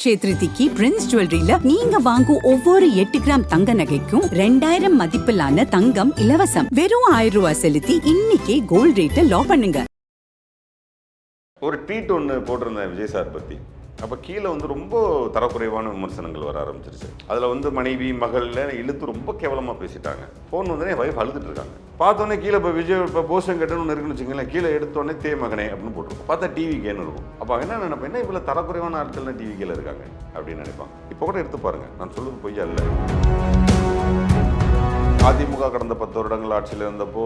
அக்ஷய திருதிக்கு பிரின்ஸ் ஜுவல்லரியில நீங்க வாங்கும் ஒவ்வொரு எட்டு கிராம் தங்க நகைக்கும் ரெண்டாயிரம் மதிப்பிலான தங்கம் இலவசம். வெறும் ஆயிரம் ரூபாய் செலுத்தி இன்னைக்கே கோல்ட் ரேட்டை லோ பண்ணுங்க. ஒரு ட்வீட் ஒன்று போட்டிருந்தேன் விஜய் சார் பற்றி அப்போ கீழே வந்து ரொம்ப தரக்குறைவான விமர்சனங்கள் வர ஆரம்பிச்சிருச்சு. அதில் வந்து மனைவி மகள்ல இழுத்து ரொம்ப கேவலமாக பேசிட்டாங்க. ஃபோன் வந்து என் வைஃப் அழுதுட்டு இருக்காங்க. பார்த்தோன்னே கீழே இப்போ விஜய் இப்போ போஸ்டன் கட்டுன்னு ஒன்று இருக்குன்னு வச்சுங்களேன் கீழே எடுத்தோடனே தே மகனே அப்படின்னு போட்டிருக்கோம். பார்த்தா டிவி கேன்னு இருக்கும். அப்போ என்ன நினைப்பேன் என்ன இவ்வளோ தரக்குறைவான ஆட்கள்லாம் டிவி கீழே இருக்காங்க? அப்படின்னு நினைப்பான் இப்போ கூட எடுத்து பாருங்க. நான் சொல்லுறது பொய்யா இல்லை அதிமுக கடந்த பத்து வருடங்கள் ஆட்சியில் இருந்தப்போ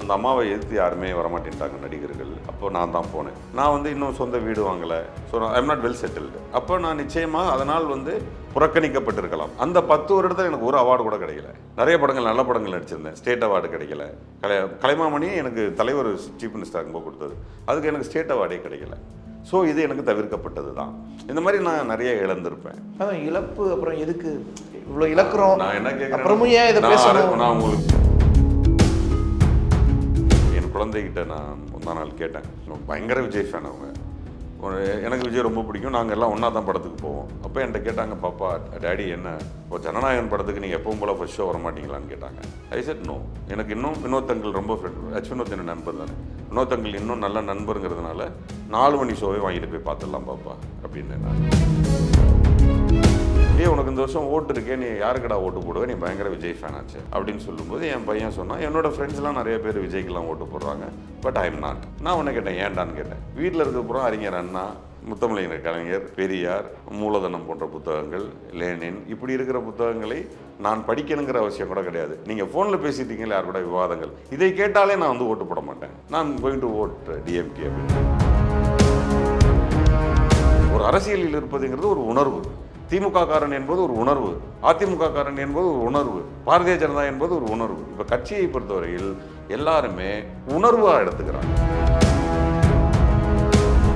அந்த அம்மாவை எதிர்த்து யாருமே வரமாட்டேன்ட்டாங்க நடிகர்கள். அப்போ நான் தான் போனேன். நான் வந்து இன்னும் சொந்த வீடு வாங்கலை. So I'm not well settled அப்போ நான் நிச்சயமாக அதனால் வந்து புறக்கணிக்கப்பட்டிருக்கலாம். அந்த பத்து வருடத்தில் எனக்கு ஒரு அவார்டு கூட கிடைக்கல. நிறைய படங்கள் நல்ல படங்கள் நடிச்சிருந்தேன். ஸ்டேட் அவார்டு கிடைக்கல. கலை கலைமாமணி எனக்கு தலைவர் சீஃப் மினிஸ்டர் ரொம்ப கொடுத்தது. அதுக்கு எனக்கு ஸ்டேட் அவார்டே கிடைக்கல. ஸோ இது எனக்கு தவிர்க்கப்பட்டது தான். இந்த மாதிரி நான் நிறைய இழந்திருப்பேன். அதான் இழப்பு அப்புறம் எதுக்கு? இவ்வளோ இழக்கிறோம். நான் என்ன கேட்குறேன் நான் உங்களுக்கு குழந்தைகிட்ட நான் முந்தா நாள் கேட்டேன். பயங்கர விஜய் ஃபேன் அவங்க. எனக்கு விஜய் ரொம்ப பிடிக்கும். நாங்கள் எல்லாம் ஒன்றா தான் படத்துக்கு போவோம். அப்போ என்கிட்ட கேட்டாங்க பாப்பா டேடி என்ன? இப்போ ஜனநாயகன் படத்துக்கு நீங்கள் எப்பவும் போல் ஃபர்ஸ்ட் ஷோ வர மாட்டீங்களான்னு கேட்டாங்க. ஐ செட் நோ எனக்கு இன்னும் வினோத்தங்கள் ரொம்ப ஃப்ரெண்ட் ஹச் வினோத் என்ன நண்பர் தானே? வினோத்தங்கள் இன்னும் நல்ல நண்பருங்கிறதுனால நாலு மணி ஷோவே வாங்கிட்டு போய் பார்த்துடலாம் பாப்பா. அப்படின்னு நான். உனக்கு இந்த வருஷம் ஓட்டு இருக்கே நீ யாருக்கடா ஓட்டு போடுவே? நீ பயங்கர விஜய் ஃபேன் ஆச்சு. அப்படின்னு சொல்லும்போது என் பையன் சொன்னான் என்னோட ஃப்ரெண்ட்ஸ்லாம் நிறைய பேர் விஜய்க்கெல்லாம் ஓட்டு போடுறாங்க பட் ஐ எம் நாட் நான் உன்னை கேட்டேன் ஏன்டான்னு கேட்டேன்? வீட்டில் இருக்கப்புறம் அறிஞர் அண்ணா முத்தமிழர் கலைஞர் பெரியார் மூலதனம் போன்ற புத்தகங்கள் லேனின் இப்படி இருக்கிற புத்தகங்களை நான் படிக்கணுங்கிற அவசியம் கூட கிடையாது. நீங்கள் ஃபோனில் பேசிட்டீங்களே யார் கூட விவாதங்கள்? இதை கேட்டாலே நான் வந்து ஓட்டு போட மாட்டேன். நான் கோயிங் டு ஓட் டிஎம்கே அப்படின்னு. ஒரு அரசியலில் இருப்பதுங்கிறது ஒரு உணர்வு. திமுக காரன் என்பது ஒரு உணர்வு. அதிமுக காரன் என்பது ஒரு உணர்வு. பாரதிய ஜனதா என்பது ஒரு உணர்வு. இப்போ கட்சியை பொறுத்தவரையில் எல்லாருமே உணர்வாக எடுத்துக்கிறாங்க.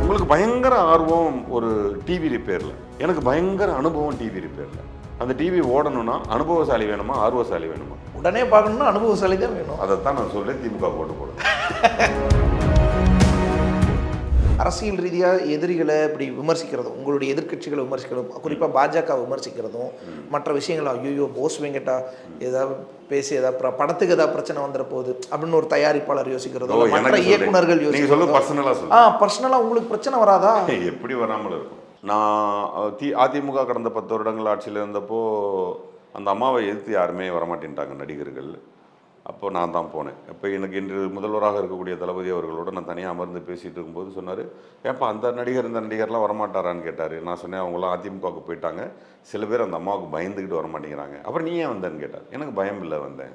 உங்களுக்கு பயங்கர ஆர்வம் ஒரு டிவி ரிப்பேரில் எனக்கு பயங்கர அனுபவம் டிவி ரிப்பேரில் அந்த டிவி ஓடணும்னா அனுபவசாலி வேணுமா ஆர்வசாலி வேணுமா? உடனே பார்க்கணும்னா அனுபவசாலி தான் வேணும். அதைத்தான் நான் சொல்றேன் திமுக போட்டு போடுறேன் அரசியல் ரீதியாக எதிரிகளை இப்படி விமர்சிக்கிறதும் உங்களுடைய எதிர்க்கட்சிகளை விமர்சிக்கிறதும் குறிப்பாக பாஜக விமர்சிக்கிறதும் மற்ற விஷயங்கள் ஐயோ போஸ் வெங்கட்டா ஏதாவது பேசி ஏதாவது படத்துக்கு ஏதாவது பிரச்சனை வந்துட போகுது அப்படின்னு ஒரு தயாரிப்பாளர் யோசிக்கிறதோ மற்ற சொல்லுங்க யோசிக்கிறதோ ஆ பர்சனலாக உங்களுக்கு பிரச்சனை வராதா? எப்படி வராமல் இருக்கும்? நான் தி அதிமுக கடந்த பத்து வருடங்கள் ஆட்சியில் இருந்தப்போ அந்த அம்மாவை எதிர்த்து யாருமே வரமாட்டேன்ட்டாங்க நடிகர்கள். அப்போ நான் தான் போனேன். அப்போ எனக்கு இன்று முதல்வராக இருக்கக்கூடிய தளபதி அவர்களோட நான் தனியாக அமர்ந்து பேசிகிட்டு இருக்கும்போது சொன்னார் ஏப்பா அந்த நடிகர் இந்த நடிகர்லாம் வரமாட்டாரான்னு கேட்டார். நான் சொன்னேன் அவங்களாம் அதிமுகவுக்கு போயிட்டாங்க. சில பேர் அந்த அம்மாவுக்கு பயந்துக்கிட்டு வர மாட்டேங்கிறாங்க அப்புறம் நீ ஏன் வந்தேன்னு கேட்டார். எனக்கு பயம் இல்லை வந்தேன்.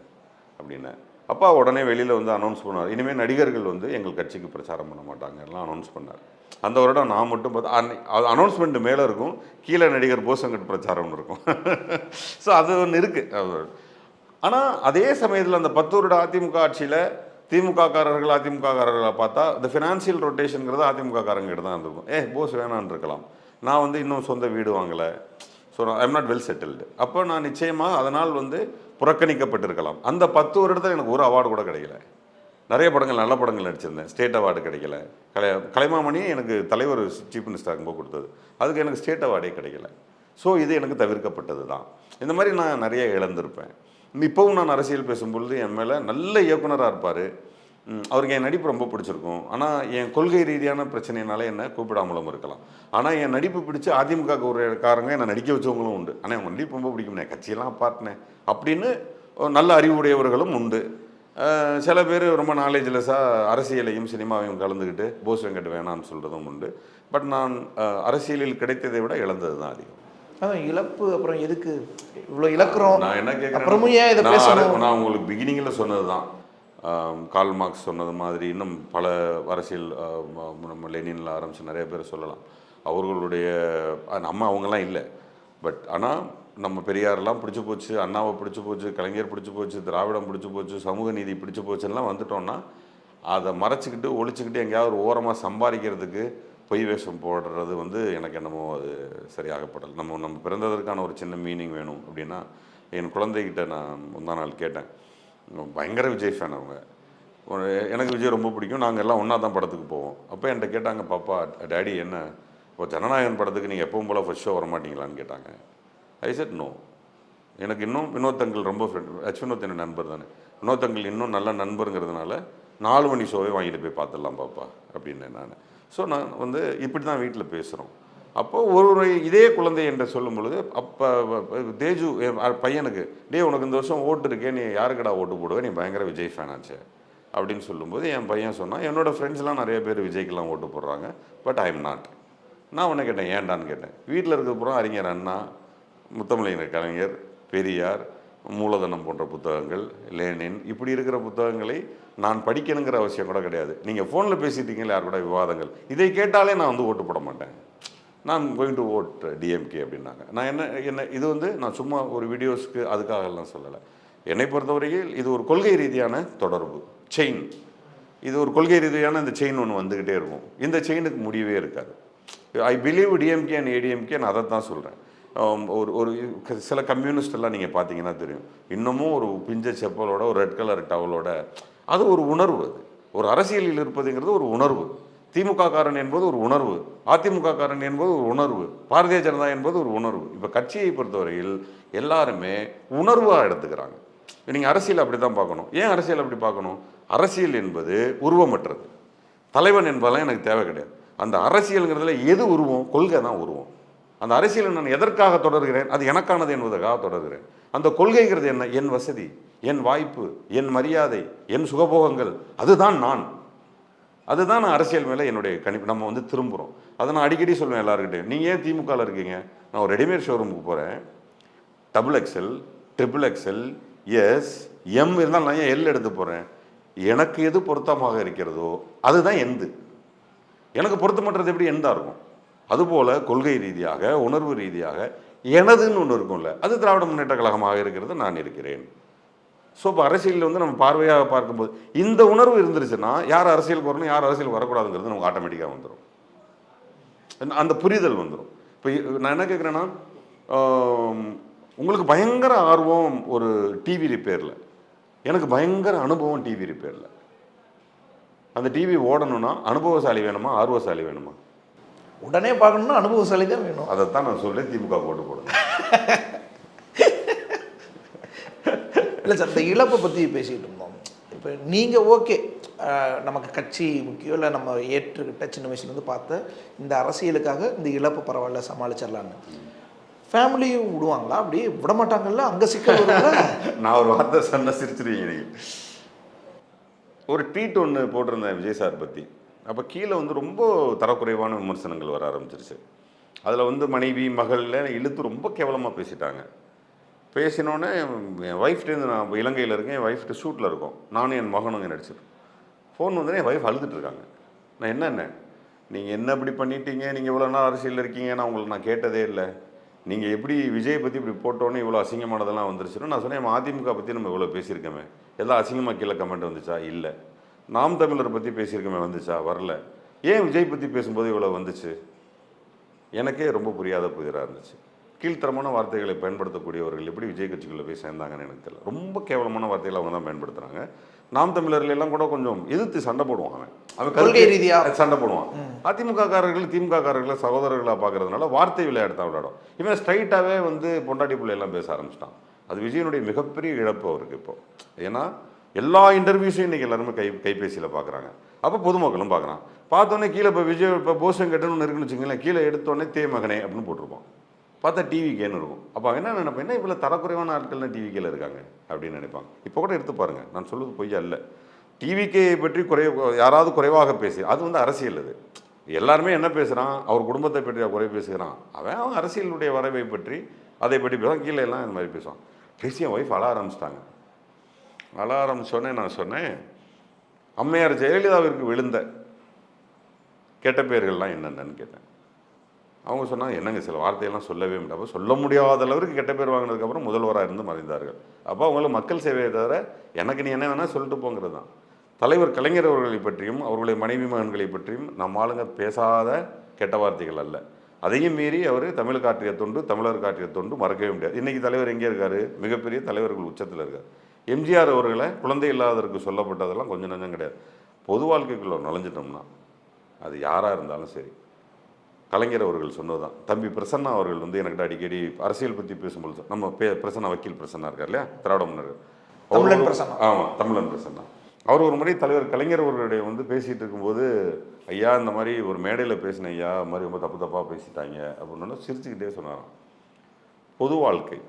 அப்படின்னு அப்பா உடனே வெளியில் வந்து அனௌன்ஸ் பண்ணார் இனிமேல் நடிகர்கள் வந்து எங்கள் கட்சிக்கு பிரச்சாரம் பண்ண மாட்டாங்க எல்லாம் அனௌன்ஸ் பண்ணார். அந்த வருடம் நான் மட்டும் பார்த்தா அனௌன்ஸ்மெண்ட் மேலே இருக்கும். கீழே நடிகர் போசங்கட் பிரச்சாரம்னு இருக்கும். ஸோ அது ஒன்று இருக்குது ஆனால் அதே சமயத்தில் அந்த பத்து வருட அதிமுக ஆட்சியில் திமுககாரர்கள் காரர்கள் பார்த்தா இந்த ஃபினான்சியல் ரொட்டேஷனுங்கிறது அதிமுக காரங்கிட்ட தான் இருந்திருக்கும். ஏ போஸ் வேணான்னு இருக்கலாம். நான் வந்து இன்னும் சொந்த வீடு வாங்கலை. So I'm not well settled அப்போ நான் நிச்சயமாக அதனால் வந்து புறக்கணிக்கப்பட்டிருக்கலாம். அந்த பத்து வருடத்தில் எனக்கு ஒரு அவார்டு கூட கிடைக்கல. நிறைய படங்கள் நல்ல படங்கள் நடிச்சிருந்தேன். ஸ்டேட் அவார்டு கிடைக்கல. கலை கலைமாமணி எனக்கு தலைவர் சீஃப் மினிஸ்டர் ரொம்ப கொடுத்தது. அதுக்கு எனக்கு ஸ்டேட் அவார்டே கிடைக்கல. ஸோ இது எனக்கு தவிர்க்கப்பட்டது தான் இந்த மாதிரி நான் நிறைய இழந்திருப்பேன். இப்போவும் நான் அரசியல் பேசும்பொழுது என் மேலே நல்ல இயக்குனராக இருப்பார். அவருக்கு என் நடிப்பு ரொம்ப பிடிச்சிருக்கும். ஆனால் என் கொள்கை ரீதியான பிரச்சனைனால என்னை கூப்பிடாமலும் இருக்கலாம். ஆனால் என் நடிப்பு பிடிச்சி அதிமுக ஒரு காரங்க என்னை நடிக்க வச்சவங்களும் உண்டு. ஆனால் உன் நடிப்பு ரொம்ப பிடிக்கும்னே கட்சியெல்லாம் பார்த்தனேன் அப்படின்னு ஒரு நல்ல அறிவுடையவர்களும் உண்டு. சில பேர் ரொம்ப நாலேஜ்லெஸ்ஸாக அரசியலையும் சினிமாவையும் கலந்துக்கிட்டு போஸ் வெங்கட் வேணாம்னு சொல்கிறதும் உண்டு. பட் நான் அரசியலில் கிடைத்ததை விட இழந்தது தான் அதிகம். அதான் இழப்பு அப்புறம் எதுக்கு? இவ்வளோ இழக்கிறோம். நான் என்ன கேட்குறேன் ஏன் இதை பேசணும்? நான் உங்களுக்கு பிகினிங்கில் சொன்னது தான் கால் மார்க்ஸ் சொன்னது மாதிரி இன்னும் பல அரசியல் நம்ம லெனின்ல ஆரம்பிச்சு நிறைய பேர் சொல்லலாம். அவர்களுடைய நம்ம அவங்கெல்லாம் இல்லை. பட் ஆனால் நம்ம பெரியாரெல்லாம் பிடிச்சி போச்சு அண்ணாவை பிடிச்சி போச்சு கலைஞர் பிடிச்சி போச்சு திராவிடம் பிடிச்சி போச்சு சமூக நீதி பிடிச்சி போச்சுலாம் வந்துட்டோம்னா அதை மறைச்சிக்கிட்டு ஒழிச்சுக்கிட்டு எங்கேயாவது ஒரு ஓரமாக சம்பாதிக்கிறதுக்கு பொய் வேஷம் போடுறது வந்து எனக்கு என்னமோ அது சரியாகப்படலை. நம்ம நம்ம பிறந்ததற்கான ஒரு சின்ன மீனிங் வேணும் அப்படின்னா என் குழந்தைகிட்ட நான் முந்தா நாள் கேட்டேன். பயங்கர விஜய் ஃபேன் அவங்க. எனக்கு விஜய் ரொம்ப பிடிக்கும். நாங்கள் எல்லாம் ஒன்றா தான் படத்துக்கு போவோம். அப்போ என்கிட்ட கேட்டாங்க பாப்பா டேடி என்ன? இப்போ ஜனநாயகன் படத்துக்கு நீங்கள் எப்பவும் போல் ஃபர்ஸ்ட் ஷோ வர மாட்டீங்களான்னு கேட்டாங்க. ஐ செட் நோ எனக்கு இன்னும் வினோத்தங்கள் ரொம்ப ஃப்ரெண்ட் ஹச் வினோத் என்ன நண்பர் தானே. வினோத்தங்கள் இன்னும் நல்ல நண்பருங்கிறதுனால நாலு மணி ஷோவே வாங்கிட்டு போய் பார்த்துடலாம் பாப்பா அப்படின்னு நான். ஸோ நான் வந்து இப்படி தான் வீட்டில் பேசுகிறோம் அப்போது ஒரு ஒரு இதே குழந்தை என்று சொல்லும் பொழுது அப்போ தேஜு என் பையனுக்கு டே உனக்கு இந்த வருஷம் ஓட்டு இருக்கே நீ யாருக்கடா ஓட்டு போடுவே? நீ பயங்கர விஜய் ஃபேனாச்சே அப்படின்னு சொல்லும்போது என் பையன் சொன்னான் என்னோடய ஃப்ரெண்ட்ஸ்லாம் நிறைய பேர் விஜய்க்கெல்லாம் ஓட்டு போடுறாங்க பட் ஐ எம் நாட் நான் உன்னை கேட்டேன் ஏன்டான்னு கேட்டேன்? வீட்டில் இருக்கிற புறம் அறிஞர் அண்ணா முத்தமிழர் கலைஞர் பெரியார் மூலதனம் போன்ற புத்தகங்கள் லேனின் இப்படி இருக்கிற புத்தகங்களை நான் படிக்கணுங்கிற அவசியம் கூட கிடையாது. நீங்கள் ஃபோனில் பேசிட்டீங்களே யார் கூட விவாதங்கள்? இதை கேட்டாலே நான் வந்து ஓட்டு போட மாட்டேன். நான் கோயிங் டு ஓட் டிஎம்கே அப்படின்னாங்க. நான் என்ன என்ன இது வந்து நான் சும்மா ஒரு வீடியோஸ்க்கு அதுக்காகலாம் சொல்லலை. என்னை பொறுத்தவரையில் இது ஒரு கொள்கை ரீதியான தொடர்பு. செயின் இது ஒரு கொள்கை ரீதியான இந்த செயின் ஒன்று வந்துக்கிட்டே இருக்கும். இந்த செயினுக்கு முடிவே இருக்காது. I believe DMK and ADMK நான் அதை தான் சொல்கிறேன் ஒரு ஒரு சில கம்யூனிஸ்டெல்லாம் நீங்கள் பார்த்தீங்கன்னா தெரியும். இன்னமும் ஒரு பிஞ்ச செப்பலோட ஒரு ரெட் கலர் டவலோட அது ஒரு உணர்வு அது. ஒரு அரசியலில் இருப்பதுங்கிறது ஒரு உணர்வு. திமுக காரன் என்பது ஒரு உணர்வு. அதிமுக காரன் என்பது ஒரு உணர்வு. பாரதிய ஜனதா என்பது ஒரு உணர்வு. இப்போ கட்சியை பொறுத்தவரையில் எல்லாருமே உணர்வாக எடுத்துக்கிறாங்க. நீங்கள் அரசியல் அப்படி தான் பார்க்கணும். ஏன் அரசியல் அப்படி பார்க்கணும்? அரசியல் என்பது உருவமற்றது. தலைவன் என்பதெல்லாம் எனக்கு தேவை கிடையாது. அந்த அரசியலுங்கிறதுல எது உருவம்? கொள்கை தான் உருவம். அந்த அரசியலை நான் எதற்காக தொடர்கிறேன்? அது எனக்கானது என்பதற்காக தொடர்கிறேன். அந்த கொள்கைங்கிறது என்ன? என் வசதி என் வாய்ப்பு என் மரியாதை என் சுகபோகங்கள் அதுதான் நான். அதுதான் நான் அரசியல் மேலே என்னுடைய கணிப்பு. நம்ம வந்து திரும்புகிறோம் அதை நான் அடிக்கடி சொல்லுவேன் எல்லாருக்கிட்டையும் நீங்கள் ஏன் திமுகவில் இருக்கீங்க? நான் ஒரு ரெடிமேட் ஷோரூமுக்கு போகிறேன் double XL triple XL S M இருந்தால் நான் ஏன் எல் எடுத்து போகிறேன் எனக்கு எது பொருத்தமாக இருக்கிறதோ அதுதான் எந்து. எனக்கு பொருத்தமற்றது எப்படி எந்தாக இருக்கும்? அதுபோல் கொள்கை ரீதியாக உணர்வு ரீதியாக எனதுன்னு ஒன்று இருக்கும்ல அது திராவிட முன்னேற்ற கழகமாக இருக்கிறது நான் இருக்கிறேன். ஸோ இப்போ அரசியலில் வந்து நம்ம பார்வையாக பார்க்கும்போது இந்த உணர்வு இருந்துருச்சுன்னா யார் அரசியலுக்கு வரணும் யார் அரசியல் வரக்கூடாதுங்கிறது நமக்கு ஆட்டோமேட்டிக்காக வந்துடும் அந்த புரிதல் வந்துடும் இப்போ நான் என்ன கேட்குறேன்னா உங்களுக்கு பயங்கர ஆர்வம் ஒரு டிவி ரிப்பேரில் எனக்கு பயங்கர அனுபவம் டிவி ரிப்பேரில் அந்த டிவி ஓடணும்னா அனுபவசாலி வேணுமா ஆர்வசாலி வேணுமா? உடனே பார்க்கணும்னா அனுபவசாலி தான் வேணும். அதைத்தான் நான் சொல்றேன் திமுக போட்டு போடுங்க. இல்லை சார் இந்த இழப்பை பற்றி பேசிகிட்டு இருந்தோம். இப்போ நீங்கள் ஓகே. நமக்கு கட்சி முக்கியம் இல்லை நம்ம ஏற்றுக்கிட்ட சின்ன வயசுலேருந்து பார்த்த இந்த அரசியலுக்காக இந்த இழப்பு பரவாயில்ல சமாளிச்சிடலான்னு. ஃபேமிலியும் விடுவாங்களா? அப்படி விட மாட்டாங்கல்ல அங்கே சிக்கல் நான் ஒரு வார்த்தை சொன்ன சிரிச்சிருவீங்க ஒரு ட்வீட் ஒன்று போட்டிருந்தேன் விஜய் சார் பற்றி அப்போ கீழே வந்து ரொம்ப தரக்குறைவான விமர்சனங்கள் வர ஆரம்பிச்சிருச்சு. அதில் வந்து மனைவி மகளில் இழுத்து ரொம்ப கேவலமாக பேசிட்டாங்க. பேசினோடனே என் ஒய்ஃப்டேருந்து நான் இப்போ இலங்கையில் இருக்கேன் என் ஒய்ஃப்ட்டு ஷூட்டில் இருக்கோம். நானும் என் மகனும் இங்கே நடிச்சிருக்கோம். ஃபோன் வந்து என் ஒய்ஃப் அழுதுட்டுருக்காங்க நான் என்னென்ன நீங்கள் என்ன இப்படி பண்ணிட்டீங்க? நீங்கள் இவ்வளோ நாள் அரசியலில் இருக்கீங்க நான் உங்களை நான் கேட்டதே இல்லை. நீங்கள் எப்படி விஜய் பற்றி இப்படி போட்டோன்னே இவ்வளோ அசிங்கமானதெல்லாம் வந்துருச்சுன்னு நான் சொன்னேன் அதிமுக பற்றி நம்ம இவ்வளோ பேசியிருக்கோமே. எல்லாம் அசிங்கமாக கீழே கமெண்ட் வந்துச்சா? இல்லை. நாம் தமிழர் பற்றி பேசியிருக்கோமே வந்துச்சா? வரல. ஏன் விஜய் பற்றி பேசும்போது இவ்வளோ வந்துச்சு? எனக்கே ரொம்ப புரியாத புதிராக இருந்துச்சு. கீழ்த்தரமான வார்த்தைகளை பயன்படுத்தக்கூடியவர்கள் எப்படி விஜய் கட்சிக்குள்ளே போய் சேர்ந்தாங்கன்னு எனக்கு தெரியல. ரொம்ப கேவலமான வார்த்தைகளை அவங்க தான் பயன்படுத்துகிறாங்க நாம் தமிழர்கள் எல்லாம் கூட கொஞ்சம் எதிர்த்து சண்டை போடுவான் அவன். அவன் கொள்கை கருத்து- ரீதியா? சண்டை போடுவான். அதிமுக காரர்கள் திமுக காரர்களை சகோதரர்களாக பார்க்கறதுனால வார்த்தை விளையாட்டு தான் விளையாடும். இவன் ஸ்ட்ரைட்டாகவே வந்து பொண்டாட்டி பிள்ளை எல்லாம் பேச ஆரம்பிச்சிட்டான். அது விஜயனுடைய மிகப்பெரிய இழப்பு அவருக்கு இப்போ. ஏன்னா எல்லா இன்டர்வியூஸையும் இன்றைக்கி எல்லாருமே கை கைபேசியில் பார்க்குறாங்க அப்போ பொதுமக்களும் பார்க்குறான் பார்த்தோன்னே கீழே இப்போ விஜய் இப்போ போசன் ஒன்று இருக்குன்னு வச்சுங்களேன் கீழே எடுத்தோடனே தே மகனே அப்படின்னு போட்டிருப்போம் பார்த்தா டிவி கேன்னு இருக்கும். அப்போ என்ன நினைப்பேன் என்ன இவ்வளோ தரக்குறைவான ஆட்கள்லாம் டிவி கேல இருக்காங்க அப்படின்னு நினைப்பாங்க. இப்போ கூட எடுத்து பாருங்கள் நான் சொல்வது பொய்யா இல்லை டிவிகே பற்றி குறை யாராவது குறைவாக பேசி அது வந்து அரசியல் அது. எல்லாருமே என்ன பேசுகிறான் அவர் குடும்பத்தை பற்றி குறை பேசுகிறான். அவன் அவன் அரசியலுடைய வரவை பற்றி அதை பற்றி பேசுவான். கீழே எல்லாம் இந்த மாதிரி பேசுவான். பேசி என் ஒய்ஃப் அழ ஆரம்பிச்சிட்டாங்க. அலாரம் சொன்னேன் நான் சொன்னேன். அம்மையார் ஜெயலலிதாவிற்கு விழுந்த கெட்ட பெயர்கள்லாம் என்னென்னு கேட்டேன். அவங்க சொன்னாங்க என்னங்க சில வார்த்தையெல்லாம் சொல்லவே முடியாது. அப்போ சொல்ல முடியாத அளவுக்கு கெட்ட பேர் வாங்கினதுக்கப்புறம் முதல்வராக இருந்து மறைந்தார்கள். அப்போ அவங்களுக்கு மக்கள் சேவையை தவிர எனக்கு நீ என்ன வேணால் சொல்லிட்டு போங்கிறது தான். தலைவர் கலைஞர் அவர்களை பற்றியும் அவர்களுடைய மனைவி மகன்களை பற்றியும் நம்ம ஆளுங்க பேசாத கெட்ட வார்த்தைகள் அல்ல. அதையும் மீறி அவர் தமிழ் காற்றிய தொண்டு தமிழர் காற்றிய தொண்டு மறக்கவே முடியாது. இன்றைக்கி தலைவர் எங்கே இருக்கார்? மிகப்பெரிய தலைவர்கள் உச்சத்தில் இருக்கார். எம்ஜிஆர் அவர்களை குழந்தை இல்லாதவருக்கு சொல்லப்பட்டதெல்லாம் கொஞ்சம் நஞ்சம் கிடையாது. பொது வாழ்க்கைக்குள்ள நுழைஞ்சிட்டோம்னா அது யாராக இருந்தாலும் சரி. கலைஞர் அவர்கள் சொன்னதுதான். தம்பி பிரசன்னா அவர்கள் வந்து எனக்கு அடிக்கடி அரசியல் பற்றி பேசும்போது நம்ம பே பிரசன்னா வக்கீல் பிரசன்னா இருக்கார் இல்லையா? திராவிட முன்னர் தமிழன் பிரசன்னா. ஆமாம் தமிழன் பிரசன்னா. அவர் ஒரு முறை தலைவர் கலைஞர் அவர்களுடைய வந்து பேசிகிட்டு இருக்கும்போது ஐயா இந்த மாதிரி ஒரு மேடையில் பேசின ஐயா மாதிரி ரொம்ப தப்பு தப்பாக பேசிட்டாங்க. அப்படின்னு சிரிச்சுக்கிட்டே சொன்னாராம். பொது வாழ்க்கை.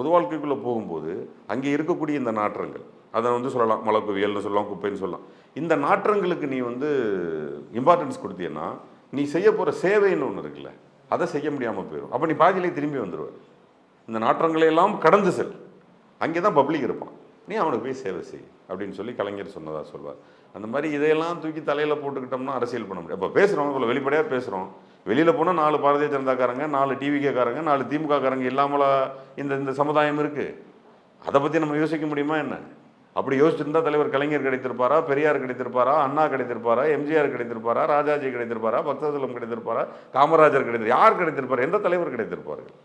பொது வாழ்க்கைக்குள்ளே போகும்போது அங்கே இருக்கக்கூடிய இந்த நாற்றங்கள் அதை வந்து சொல்லலாம். மலக்குவியல்னு சொல்லலாம் குப்பைன்னு சொல்லலாம். இந்த நாற்றங்களுக்கு நீ வந்து இம்பார்ட்டன்ஸ் கொடுத்தீன்னா நீ செய்ய போகிற சேவைன்னு ஒன்று இருக்குல்ல அதை செய்ய முடியாமல் போயிடும் அப்போ நீ பாதியிலே திரும்பி வந்துடுவார் இந்த நாற்றங்களையெல்லாம் கடந்து செல். அங்கே தான் பப்ளிக் இருப்பான். நீ அவனுக்கு போய் சேவை செய். அப்படின்னு சொல்லி கலைஞர் சொன்னதாக சொல்வார். அந்த மாதிரி இதையெல்லாம் தூக்கி தலையில் போட்டுக்கிட்டோம்னா அரசியல் பண்ண முடியும் இப்போ பேசுகிறோம் இவ்வளோ வெளிப்படையாக பேசுகிறோம் வெளியில் போனால் நாலு பாரதிய ஜனதாக்காரங்க நாலு டிவிகேக்காரங்க நாலு திமுகக்காரங்க இல்லாமலா இந்த இந்த சமுதாயம் இருக்குது அதை பற்றி நம்ம யோசிக்க முடியுமா என்ன? அப்படி யோசிச்சிருந்தா தலைவர் கலைஞர் கிடைத்திருப்பாரா பெரியார் கிடைத்திருப்பாரா அண்ணா கிடைத்திருப்பாரா எம்ஜிஆர் கிடைத்திருப்பாரா ராஜாஜி கிடைத்திருப்பாரா பக்தசலம் கிடைத்திருப்பாரா காமராஜர் கிடைத்திரு யார் கிடைத்திருப்பார்? எந்த தலைவர் கிடைத்திருப்பார்கள்?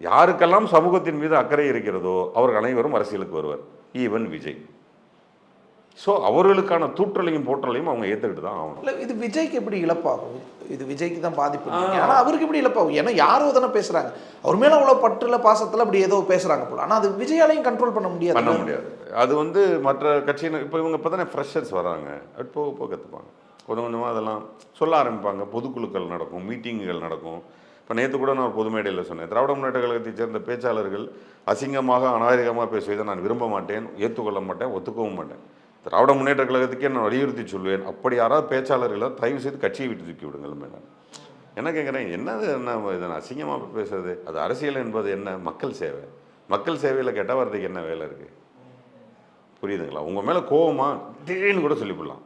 யாருக்கெல்லாம் சமூகத்தின் மீது அக்கறை இருக்கிறதோ அவர்கள் அனைவரும் அரசியலுக்கு வருவர். ஈவன் விஜய். ஸோ அவர்களுக்கான தூற்றலையும் போற்றலையும் அவங்க ஏற்றுக்கிட்டு தான் ஆகணும். இல்லை இது விஜய்க்கு எப்படி இழப்பாகும்? இது விஜய்க்கு தான் பாதிப்பு. ஆனால் அவருக்கு எப்படி இழப்பாகும்? ஏன்னா யாரோ தானே பேசுறாங்க. அவர் மேல அவ்வளோ பற்றுல பாசத்துல அப்படி ஏதோ பேசுறாங்க போல. ஆனா அது விஜயாலையும் கண்ட்ரோல் பண்ண முடியாது. பண்ண முடியாது. அது வந்து மற்ற கட்சியினர் இப்போ இவங்க தானே ஃப்ரெஷர்ஸ் வராங்க. அது போக போக கற்றுப்பாங்க கொஞ்சம் கொஞ்சமாக அதெல்லாம் சொல்ல ஆரம்பிப்பாங்க. பொதுக்குழுக்கள் நடக்கும் மீட்டிங்குகள் நடக்கும். இப்போ நேற்று கூட நான் ஒரு பொது மேடையில் சொன்னேன். திராவிட முன்னேற்ற கழகத்தைச் சேர்ந்த பேச்சாளர்கள் அசிங்கமாக அநாகரிகமாக பேசுவதை நான் விரும்ப மாட்டேன் ஏற்றுக்கொள்ள மாட்டேன் ஒத்துக்கவும் மாட்டேன். திராவிட முன்னேற்ற கழகத்துக்கே நான் வலியுறுத்தி சொல்வேன். அப்படி யாராவது பேச்சாளர்களை தயவு செய்து கட்சியை விட்டு தூக்கி விடுங்கள் நான். என்ன கேட்குறேன்? என்னது என்ன இதை நான் அசிங்கமாக பேசுறது? அது அரசியல் என்பது என்ன? மக்கள் சேவை. மக்கள் சேவையில் கெட்ட வார்த்தைக்கு என்ன வேலை இருக்குது புரியுதுங்களா? உங்கள் மேலே கோவமா திடீர்னு கூட சொல்லிவிடலாம்.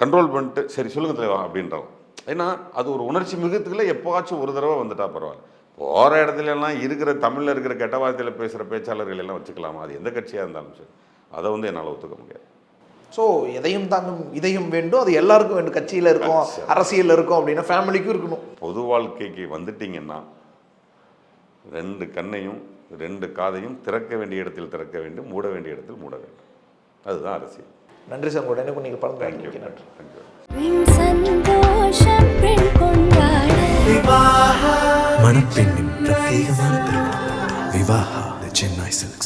கண்ட்ரோல் பண்ணிட்டு சரி சொல்லுங்கள் தலைவா அப்படின்றோம். ஏன்னா அது ஒரு உணர்ச்சி மிகுத்துக்குள்ள எப்போவாச்சும் ஒரு தடவை வந்துட்டா பரவாயில்ல. போகிற இடத்துலலாம் இருக்கிற தமிழில் இருக்கிற கெட்ட வார்த்தையில் பேசுகிற பேச்சாளர்கள் எல்லாம் வச்சுக்கலாமா? அது எந்த கட்சியாக இருந்தாலும் சரி. அதை வந்து என்னால் ஒத்துக்க முடியாது. ஸோ எதையும் தாங்கும் இதையும் வேண்டும். அது எல்லாருக்கும் வேண்டும். கட்சியில இருக்கும் அரசியல்ல இருக்கும் அப்படின்னா ஃபேமிலிக்கும் இருக்கணும். பொது வாழ்க்கைக்கு வந்துட்டீங்கன்னா ரெண்டு கண்ணையும் ரெண்டு காதையும் திறக்க வேண்டிய இடத்தில் திறக்க வேண்டும். மூட வேண்டிய இடத்தில் மூட வேண்டும். அதுதான் அரசியல். நன்றி சார் உங்கள் எனக்கு நீங்கள் தேங்க்யூ படம் நன்றி தேங்க்யூ கொண்டாட. மணப்பெண்ணின் பிரத்யேகமான திருமணம் விவாஹா சென்னை சில்க்ஸ்